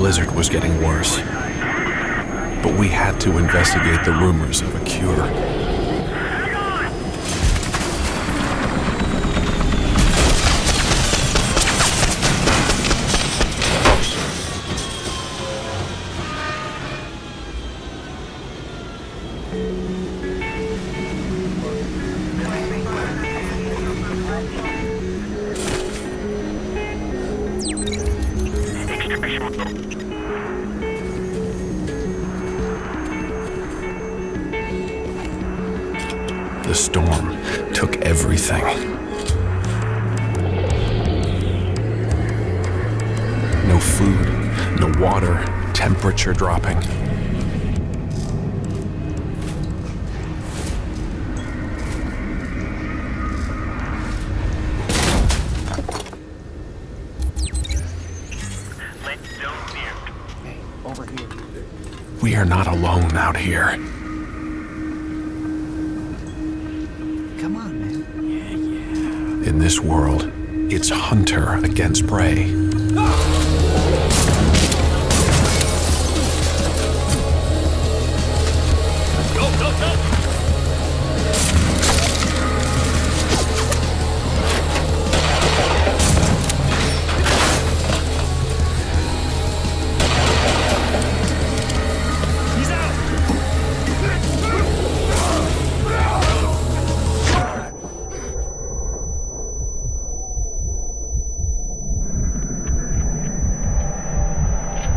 blizzard was getting worse. But we had to investigate the rumors of a cure. The storm took everything. No food, no water, temperature dropping. We are not alone out here. In this world, it's hunter against prey.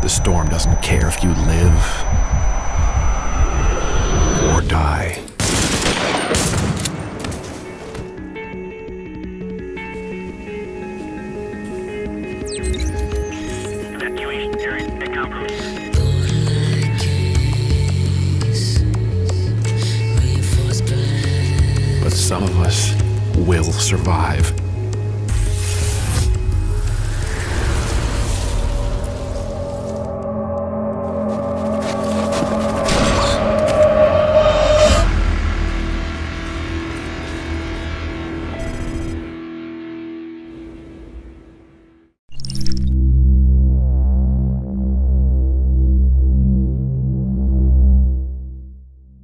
The storm doesn't care if you live or die. Evacuation area accomplished. But some of us will survive.